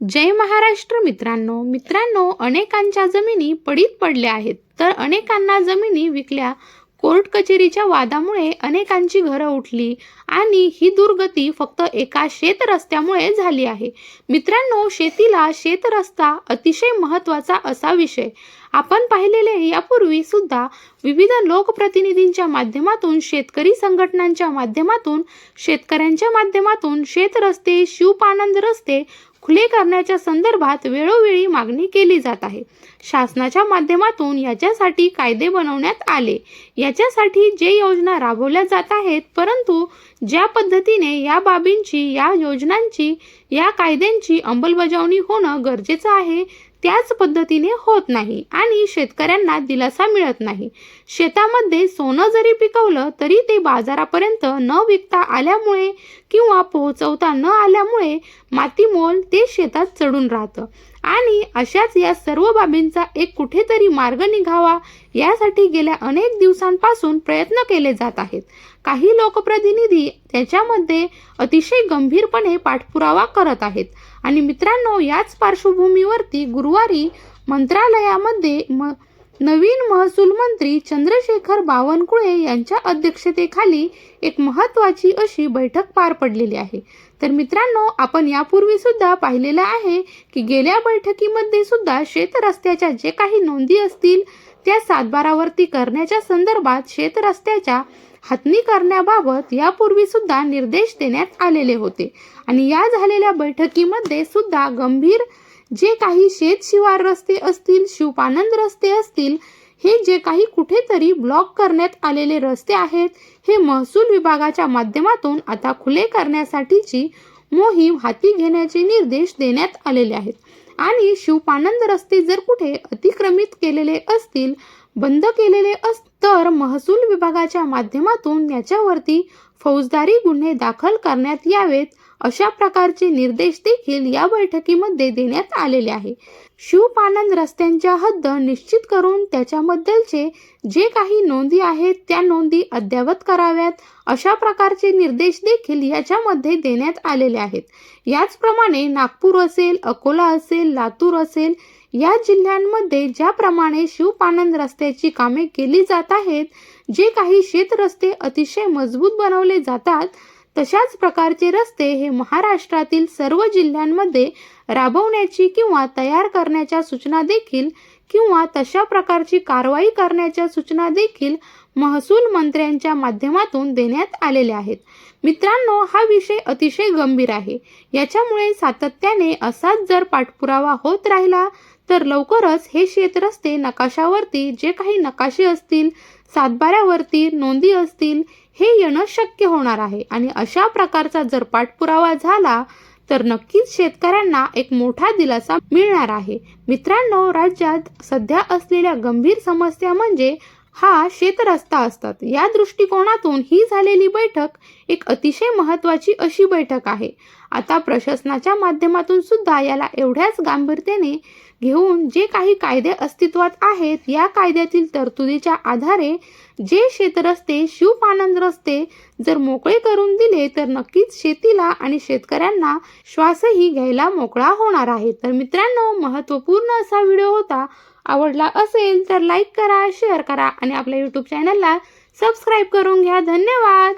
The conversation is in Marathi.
जय महाराष्ट्र मित्रांनो. मित्रांनो अनेकांच्या जमिनी पडीत पडल्या आहेत. तर अनेकांना जमिनी विकल्या कोर्ट कचेरीच्या वादामुळे अनेकांची घरं उठली आणि ही दुर्गती फक्त एका शेत रस्त्यामुळे झाली आहे. मित्रांनो शेतीला शेत रस्ता अतिशय महत्त्वाचा असा विषय. आपण पाहिलेले यापूर्वी सुद्धा विविध लोकप्रतिनिधींच्या माध्यमातून शेतकरी संघटनांच्या माध्यमातून शेतकऱ्यांच्या माध्यमातून शेत रस्ते शिवपानंद रस्ते खुले करण्याच्या संदर्भात वेळोवेळी मागणी केली जात आहे. शासनाच्या माध्यमातून याच्यासाठी कायदे बनवण्यात आले. याच्यासाठी जे योजना राबवल्या जात आहेत परंतु ज्या पद्धतीने या बाबींची या योजनांची या कायद्यांची अंमलबजावणी होणं गरजेचं आहे त्याच पद्धतीने होत नाही आणि शेतकऱ्यांना दिलासा मिळत नाही. शेतामध्ये सोनं जरी पिकवलं तरी ते बाजारापर्यंत न विकता आल्यामुळे किंवा पोहोचवता न आल्यामुळे मातीमोल ते शेतात चढून राहतं. आणि अशाच या सर्व बाबींचा एक कुठेतरी मार्ग निघावा यासाठी गेल्या अनेक दिवसांपासून प्रयत्न केले जात आहेत. काही लोकप्रतिनिधी त्याच्यामध्ये अतिशय गंभीरपणे पाठपुरावा करत आहेत. आणि मित्रांनो याच पार्श्वभूमीवरती गुरुवारी मंत्रालयामध्ये म नवीन महसूल मंत्री चंद्रशेखर बावनकुळे यांच्या अध्यक्षतेखाली एक महत्त्वाची अशी बैठक पार पडलेली आहे. तर मित्रांनो आपण यापूर्वी सुद्धा पाहिलेलं आहे की गेल्या बैठकीमध्ये सुद्धा शेतरस्त्याच्या जे काही नोंदी असतील त्या सातबारावरती करण्याच्या संदर्भात शेतरस्त्याच्या हातणी हातनी करण्याबाबत यापूर्वी सुद्धा निर्देश देण्यात आलेले होते. आणि या झालेल्या बैठकीमध्ये सुद्धा गंभीर जे काही शेतशिवार रस्ते असतील शिवपानंद रस्ते असतील हे जे काही कुठेतरी ब्लॉक करण्यात आलेले रस्ते आहेत हे महसूल विभागाच्या माध्यमातून आता खुले करण्यासाठीची मोहीम हाती घेण्याचे निर्देश देण्यात आलेले आहेत. आणि शिवपानंद रस्ते जर कुठे अतिक्रमित केलेले असतील बंद केलेले अस तर महसूल विभागाच्या माध्यमातून याच्यावरती फौजदारी गुन्हे दाखल करण्यात यावेत अशा प्रकारचे निर्देश देखील या बैठकीमध्ये देण्यात आलेले आहे. शिवपानंद रस्त्यांच्या हद्द निश्चित करून त्याच्याबद्दलचे जे काही नोंदी आहेत त्या नोंदी अद्ययावत कराव्यात अशा प्रकारचे निर्देश देखील याच्यामध्ये देण्यात आलेले आहेत. याचप्रमाणे नागपूर असेल अकोला असेल लातूर असेल या जिल्ह्यांमध्ये ज्याप्रमाणे शिवपानंद रस्त्याची कामे केली जात आहेत जे काही शेत रस्ते अतिशय मजबूत बनवले जातात तशाच प्रकारचे रस्ते हे महाराष्ट्रातील सर्व जिल्ह्यांमध्ये राबवण्याची किंवा तयार करण्याच्या सूचना देखील किंवा तशा प्रकारची कारवाई करण्याच्या सूचना देखील महसूल मंत्र्यांच्या माध्यमातून देण्यात आलेल्या आहेत. मित्रांनो हा विषय अतिशय गंभीर आहे. याच्यामुळे सातत्याने असाच जर पाठपुरावा होत राहिला तर लवकरच हे शेतरस्ते नकाशावरती जे काही नकाशे असतील सातबाऱ्यावरती नोंदी असतील हे येणं शक्य होणार आहे. आणि अशा प्रकारचा जर पाठपुरावा झाला तर नक्कीच शेतकऱ्यांना एक मोठा दिलासा मिळणार आहे. मित्रांनो राज्यात सध्या असलेल्या गंभीर समस्या म्हणजे हा शेतरस्ता असतात. या दृष्टिकोनातून ही झालेली बैठक एक अतिशय महत्त्वाची अशी बैठक आहे. आता प्रशासनाच्या माध्यमातून सुद्धा याला एवढ्याच गांभीर्याने घेऊन जे काही कायदे अस्तित्वात आहेत या कायद्यातील तरतुदीच्या आधारे जे शेतरस्ते शिवपानंद रस्ते जर मोकळे करून दिले तर नक्कीच शेतीला आणि शेतकऱ्यांना श्वासही घ्यायला मोकळा होणार आहे. तर मित्रांनो महत्त्वपूर्ण असा व्हिडिओ होता. आवडला असेल तर लाईक करा शेअर करा आणि आपल्या यूट्यूब चॅनलला सबस्क्राईब करून घ्या. धन्यवाद.